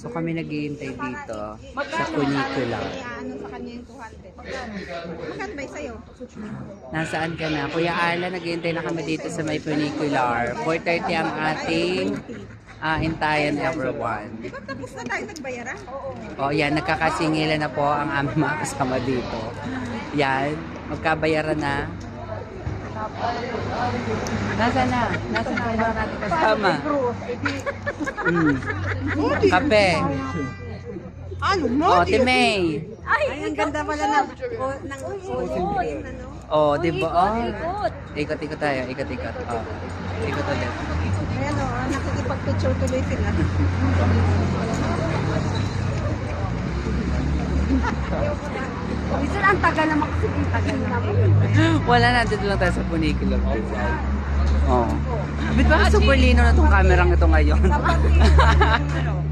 So kami naghihintay dito sa funicular. Ano sa kanya yung 200? Magkano ba sa'yo? Nasaan ka na? Kuya Arla, naghihintay na kami dito sa may funicular. 4.30 ang ating ah, intayan everyone. Di ba tapos na tayo nagbayaran? Oo. O yan, nagkakasingilan na po ang aming mga kasama dito. Yan, magkabayaran na. Nasa na? Nasa na mga natin kasama? Mm. Kape. Ano? O, Timay. Ay, ang ganda pala ng, o, ng ocean ano? O, di ba? Oh. Ikot-ikot tayo, ikot-ikot. O, ikot ulit. Ayan o, nakikipag-picture tuloy sila. Minsan ang tagal naman kasi tagal naman. Wala na, dito lang tayo sa funicular. Oh. Bit ba super lino na tong kamerang ito ngayon?